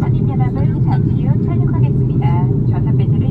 선임 연합을 잠시 후 착륙하겠습니다. 좌석 벨트를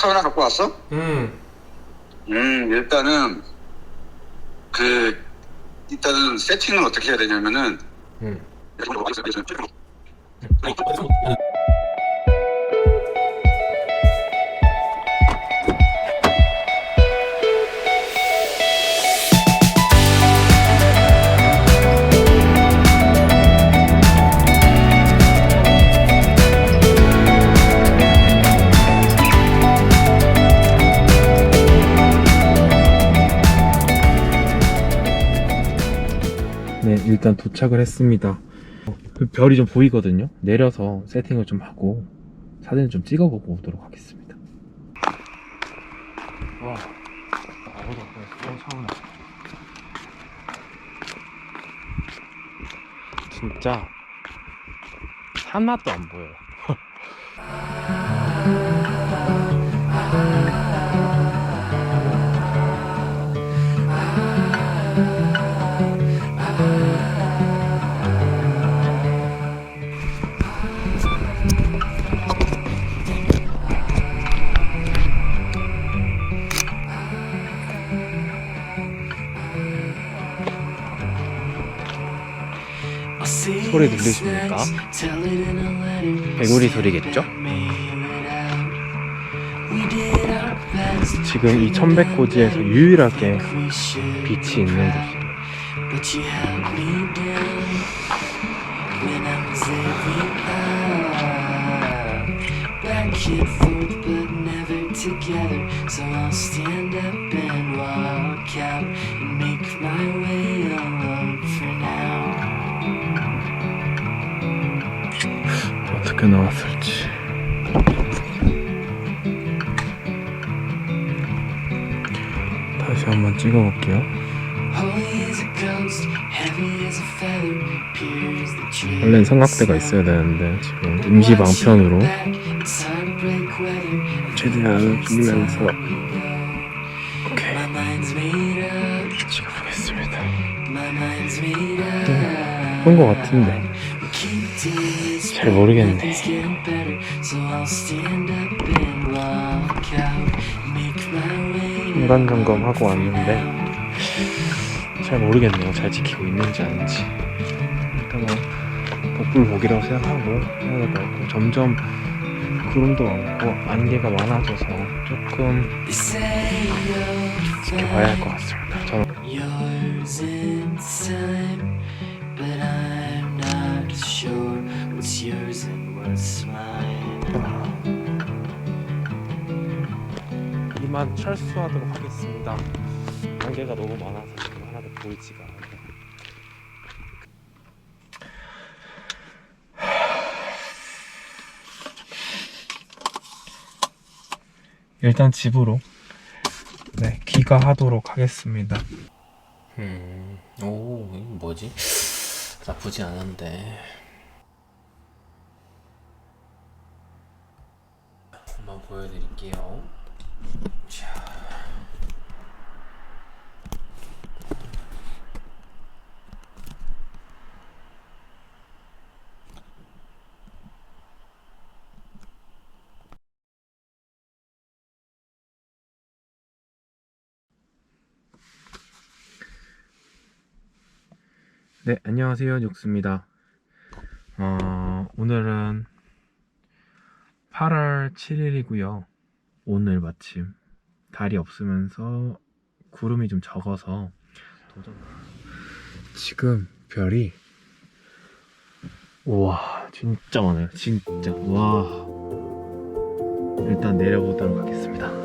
카메라 갖고 왔어? 음, 음, 일단은 그 일단은 세팅을 어떻게 해야 되냐면은 음. 일단 도착을 했습니다. 그 별이 좀 보이거든요. 내려서 세팅을 좀 하고 사진을 좀 찍어보고 오도록 하겠습니다. 와, 아무도 없네. 차오나. 진짜 하나도 안 보여요. 소리 들리십니까? 개구리 소리겠죠? 지금 이 천백고지에서 유일하게 빛이 있는 way alone 어떻게 나왔을지. 다시 한번 찍어볼게요. 원래는 삼각대가 있어야 되는데 지금 임시 방편으로 최대한 줄이면서 오케이. 찍어보겠습니다. Up. 본것 같은데 잘 모르겠네. 중간 점검하고 왔는데 잘 모르겠네요. 잘 지키고 있는지 아닌지. 일단 뭐 복불 복이라고 생각하고 해야 될 것 같고 점점 구름도 많고 안개가 많아져서 조금 지켜봐야 할 것 같습니다. 저는 이만 철수하도록 하겠습니다. 안개가 너무 많아서 지금 하나도 보이지가 않아요. 일단 집으로 네 귀가하도록 하겠습니다. 음, 오, 이거 뭐지? 나쁘지 않은데. 한번 보여드릴게요. 네, 안녕하세요. 육수입니다. 어, 오늘은 8월 7일이고요. 오늘 마침 달이 없으면서 구름이 좀 적어서 도전. 지금 별이 우와 진짜 많아요. 진짜 와. 일단 내려보도록 하겠습니다.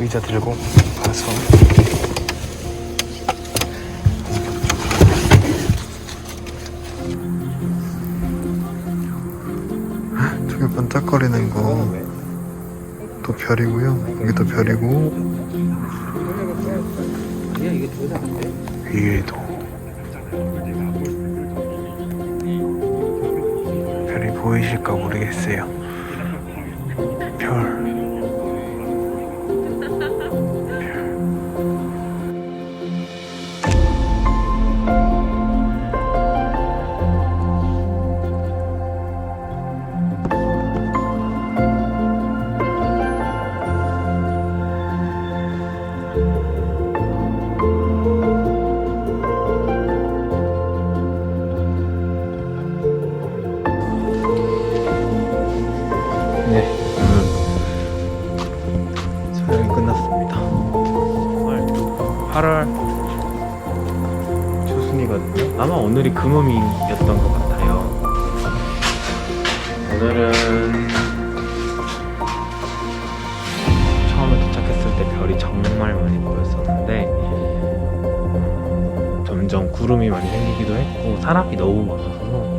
의자 들고 가서 저기 반짝거리는 거 또 별이고요. 여기도 별이고 위에도 별이 보이실까 모르겠어요. 8월 초순이거든요. 아마 오늘이 금음이었던 것 같아요. 오늘은 처음에 도착했을 때 별이 정말 많이 보였었는데 점점 구름이 많이 생기기도 했고 사람이 너무 많아서